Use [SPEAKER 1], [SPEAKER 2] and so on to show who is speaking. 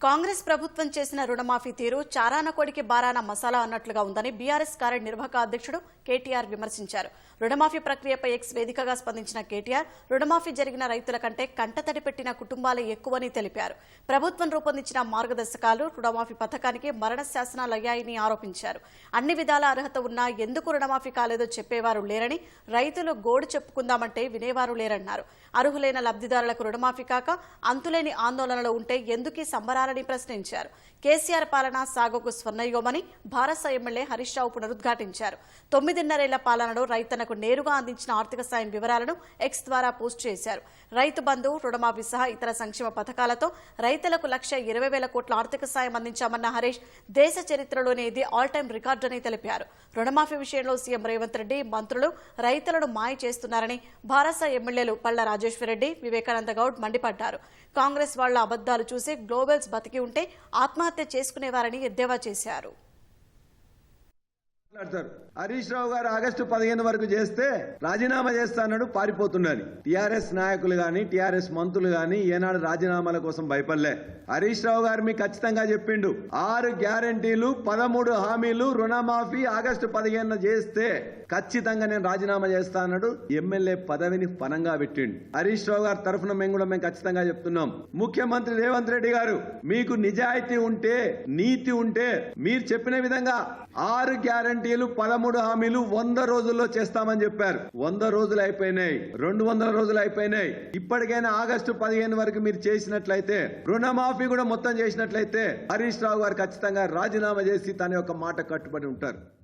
[SPEAKER 1] కాంగ్రెస్ ప్రభుత్వం చేసిన రుణమాఫీ తీరు చారానకోడికి బారాన మసాలా అన్నట్లుగా ఉందని బీఆర్ఎస్ కార్యనిర్వాహక అధ్యక్షుడు కేటీఆర్ విమర్శించారు. రుణమాఫీ ప్రక్రియపై ఎక్స్ వేదికగా స్పందించిన కేటీఆర్ రుణమాఫీ జరిగిన రైతుల కంటే కంటతడి పెట్టిన కుటుంబాలే ఎక్కువని తెలిపారు. ప్రభుత్వం రూపొందించిన మార్గదర్శకాలు రుణమాఫీ పథకానికి మరణ శాసనాలయ్యాయని ఆరోపించారు. అన్ని విధాల అర్హత ఉన్నా ఎందుకు రుణమాఫీ కాలేదో చెప్పేవారు లేరని రైతులు గోడు చెప్పుకుందామంటే వినేవారు లేరన్నారు. అర్హులైన లబ్ధిదారులకు రుణమాఫీ కాక అంతులేని ఆందోళనలో ఉంటే ఎందుకీ సంబరాలని ప్రశ్నించారు. కేసీఆర్ పాలన సాగుకు స్వర్ణయుగమని భారత ఎమ్మెల్యే హరీష్ రావు పునరుద్ఘాటించారు. తొమ్మిదిన్నరేళ్ళ పాలనలో రైతన్నకు నేరుగా అందించిన ఆర్థిక సాయం వివరాలను ఎక్స్ ద్వారా పోస్ట్ చేశారు. రైతు బంధు రుణమాఫీ సహా ఇతర సంక్షేమ పథకాలతో రైతులకు లక్ష ఇరవై వేల కోట్ల ఆర్థిక సాయం అందించామన్న హరీష్ దేశ చరిత్రలోనే ఇది ఆల్ టైం రికార్డని తెలిపారు. రుణమాఫీ విషయంలో సీఎం రేవంత్ రెడ్డి మంత్రులు రైతులను మాయ చేస్తున్నారని భారత ఎమ్మెల్యేలు పళ్ళ రాజేశ్వరరెడ్డి వివేకానంద గౌడ్ మండిపడ్డారు. కాంగ్రెస్ వాళ్ళ అబద్దాలు చూసి గ్లోబల్స్ బతికి ఉంటే ఆత్మహత్య చేసుకునేవారని ఎద్దేవా చేశారు.
[SPEAKER 2] మాట్లాడతారు. హరీష్ రావు గారు ఆగస్టు పదిహేను వరకు చేస్తే రాజీనామా చేస్తానడు పారిపోతున్నాడు టిఆర్ఎస్ నాయకులు గాని టీఆర్ఎస్ మంత్రులు గాని ఏనాడు రాజీనామాల కోసం భయపడలే. హరీష్ రావు గారు మీకు ఖచ్చితంగా చెప్పిండు ఆరు గ్యారంటీలు పదమూడు హామీలు రుణమాఫీ ఆగస్టు పదిహేను చేస్తే ఖచ్చితంగా నేను రాజీనామా చేస్తా అన్నాడు. ఎమ్మెల్యే పదవిని పనంగా పెట్టిండు. హరీష్ రావు గారి తరఫున మేము కూడా మేము ఖచ్చితంగా చెప్తున్నాం. ముఖ్యమంత్రి రేవంత్ రెడ్డి గారు మీకు నిజాయితీ ఉంటే నీతి ఉంటే మీరు చెప్పిన విధంగా ఆరు గ్యారంటీలు పదమూడు హామీలు వంద రోజుల్లో చేస్తామని చెప్పారు. వంద రోజులు అయిపోయినాయి. రెండు వందల రోజులు అయిపోయినాయి. ఇప్పటికైనా ఆగస్టు పదిహేను వరకు మీరు చేసినట్లయితే రుణమాఫీ కూడా మొత్తం చేసినట్లయితే హరీష్ రావు గారు ఖచ్చితంగా రాజీనామా చేసి తన యొక్క మాట కట్టుబడి ఉంటారు.